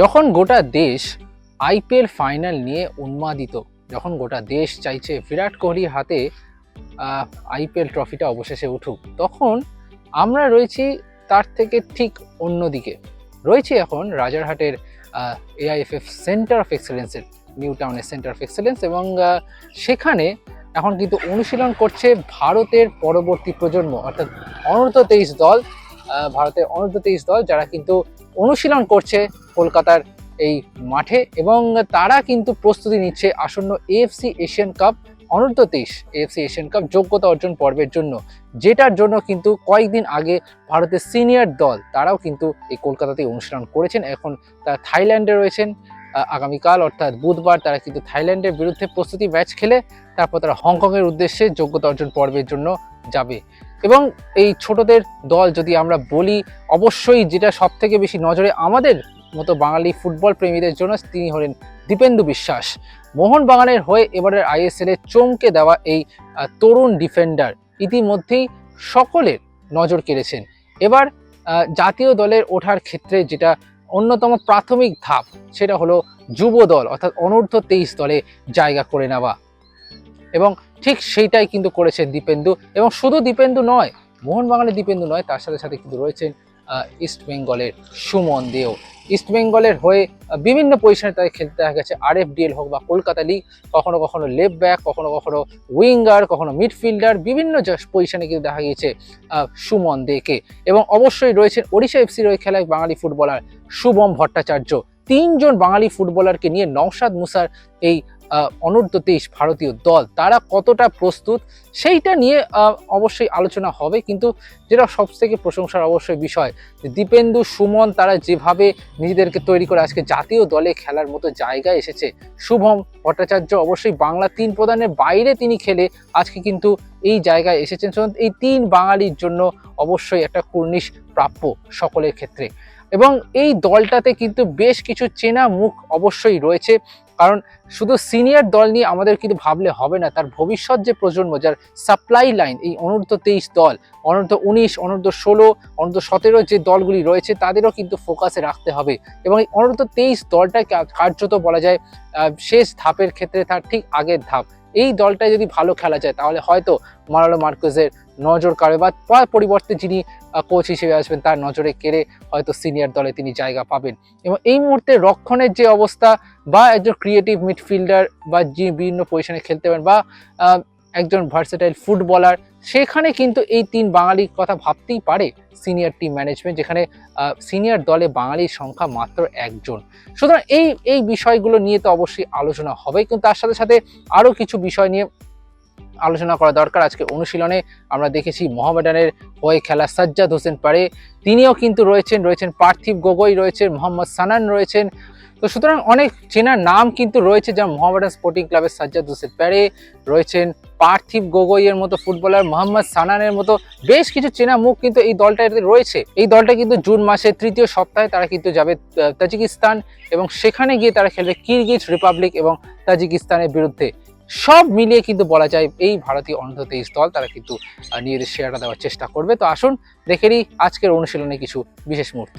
যখন গোটা দেশ আইপিএল ফাইনাল নিয়ে উন্মাদিত, যখন গোটা দেশ চাইছে বিরাট কোহলির হাতে আইপিএল ট্রফিটা অবশেষে উঠুক, তখন আমরা রয়েছি তার থেকে ঠিক অন্যদিকে রয়েছি এখন রাজারহাটের এআইএফএফ সেন্টার অফ এক্সেলেন্সের নিউ টাউনের সেন্টার অফ এক্সেলেন্স এবং সেখানে এখন কিন্তু অনুশীলন করছে ভারতের পরবর্তী প্রজন্ম, অর্থাৎ অনূর্ধ্ব তেইশ দল ভারতের অনূর্ধ্ব তেইশ দল যারা কিন্তু অনুশীলন করছে কলকাতার এই মাঠে এবং তারা কিন্তু প্রস্তুতি নিচ্ছে আসন্ন এএফসি এশিয়ান কাপ অনূর্ধ্ব তেইশ এএফসি এশিয়ান কাপ যোগ্যতা অর্জন পর্বের জন্য, যেটার জন্য কিন্তু কয়েকদিন আগে ভারতের সিনিয়র দল, তারাও কিন্তু এই কলকাতাতে অনুশীলন করেছেন। এখন তারা থাইল্যান্ডে রয়েছেন। আগামীকাল অর্থাৎ বুধবার তারা কিন্তু থাইল্যান্ডের বিরুদ্ধে প্রস্তুতি ম্যাচ খেলে, তারপর তারা হংকংয়ের উদ্দেশ্যে যোগ্যতা অর্জন পর্বের জন্য যাবে। এবং এই ছোটদের দল যদি আমরা বলি, অবশ্যই যেটা সব থেকে বেশি নজরে আমাদের মতো বাঙালি ফুটবল প্রেমীদের জন্য তিনি হলেন দীপেন্দু বিশ্বাস। মোহন বাগানের হয়ে এবারের আইএসএল এ চমকে দেওয়া এই তরুণ ডিফেন্ডার ইতিমধ্যেই সকলের নজর কেড়েছেন। এবার জাতীয় দলের ওঠার ক্ষেত্রে যেটা অন্যতম প্রাথমিক ধাপ, সেটা হলো যুব দল, অর্থাৎ অনূর্ধ্ব তেইশ দলে জায়গা করে নেওয়া। এবং ঠিক সেইটাই কিন্তু করেছেন দীপেন্দু এবং শুধু দীপেন্দু নয়, মোহনবাগানের দীপেন্দু নয়, তার সাথে সাথে কিন্তু রয়েছেন ইস্ট বেঙ্গলের সুমন দেও। ইস্ট বেঙ্গলের হয়ে বিভিন্ন পজিশনে তাকে খেলতে দেখা গেছে আর ডিএল হোক বা কলকাতা লিগ কখনো কখনো লেফট ব্যাক কখনো কখনো উইঙ্গার কখনো মিডফিল্ডার বিভিন্ন পজিশনে কিন্তু দেখা গিয়েছে সুমন দেকে। এবং অবশ্যই রয়েছেন ওড়িশা এফসির হয়ে খেলা এক বাঙালি ফুটবলার শুভম ভট্টাচার্য। তিনজন বাঙালি ফুটবলারকে নিয়ে নওশাদ মুসার এই অনূর্ধ্ব তেইশ ভারতীয় দল, তারা কতটা প্রস্তুত সেইটা নিয়ে অবশ্যই আলোচনা হবে। কিন্তু যেটা সব থেকে প্রশংসার অবশ্যই বিষয়, দীপেন্দু, সুমন, তারা যেভাবে নিজেদেরকে তৈরি করে আজকে জাতীয় দলে খেলার মতো জায়গায় এসেছে, শুভম ভট্টাচার্য অবশ্যই বাংলা তিন প্রধানের বাইরে তিনি খেলে আজকে কিন্তু এই জায়গায় এসেছেন। এই তিন বাঙালির জন্য অবশ্যই একটা কুর্নিশ প্রাপ্য সকলের ক্ষেত্রে। এবং এই দলটাতে কিন্তু বেশ কিছু চেনা মুখ অবশ্যই রয়েছে, কারণ শুধু সিনিয়র দল নিয়ে আমাদের কিন্তু ভাবলে হবে না, তার ভবিষ্যৎ যে প্রজন্ম, যার সাপ্লাই লাইন এই অনূর্ধ্ব তেইশ দল, অনূর্ধ্ব উনিশ, অনূর্ধ্ব ষোলো, অনূর্ধ্ব সতেরো যে দলগুলি রয়েছে, তাদেরও কিন্তু ফোকাসে রাখতে হবে। এবং এই অনূর্ধ্ব তেইশ দলটা কার্যত বলা যায় শেষ ধাপের ক্ষেত্রে তার ঠিক আগের ধাপ। এই দলটায় যদি ভালো খেলা যায়, তাহলে হয়তো মারালো মার্কোজের নজর কাড়ে বা পরিবর্তে যিনি কোচ হিসেবে আসবেন, তার নজরে কেড়ে হয়তো সিনিয়র দলে তিনি জায়গা পাবেন। এবং এই মুহূর্তে রক্ষণের যে অবস্থা বা একজন ক্রিয়েটিভ মিডফিল্ডার বা যিনি বিভিন্ন পজিশনে খেলতে পারেন বা একজন ভার্সেটাইল ফুটবলার সেখানে কিন্তু এই তিন বাঙালির কথা ভাবতেই পারে সিনিয়র টিম ম্যানেজমেন্ট যেখানে সিনিয়র দলে বাঙালির সংখ্যা মাত্র একজন। সুতরাং এই এই বিষয়গুলো নিয়ে তো অবশ্যই আলোচনা হবে, কিন্তু তার সাথে সাথে আরও কিছু বিষয় নিয়ে আলোচনা করা দরকার। আজকে অনুশীলনে আমরা দেখেছি মোহামেডানের হয়ে খেলা সাজ্জাদ হোসেন পারে। তিনিও কিন্তু রয়েছেন রয়েছেন পার্থিব গগৈ রয়েছেন মোহাম্মদ সানান রয়েছেন। তো সুতরাং অনেক চেনা নাম কিন্তু রয়েছে যেমন মোহামেডান স্পোর্টিং ক্লাবের সাজ্জাদ হোসেন প্যারে রয়েছেন পার্থিব গগৈয়ের মতো ফুটবলার মোহাম্মদ সানানের মতো বেশ কিছু চেনা মুখ কিন্তু এই দলটাতে রয়েছে। এই দলটা কিন্তু জুন মাসের তৃতীয় সপ্তাহে তারা কিন্তু যাবে তাজিকিস্তান এবং সেখানে গিয়ে তারা খেলবে কিরগিজ রিপাবলিক এবং তাজিকিস্তানের বিরুদ্ধে। সব মিলিয়ে কিন্তু বলা যায় এই ভারতীয় অনূর্ধ্ব তেইশ দল তারা কিন্তু আহ, নিজেদের শেয়ারটা দেওয়ার চেষ্টা করবে। তো আসুন দেখে নিই আজকের অনুশীলনে কিছু বিশেষ মুহূর্ত।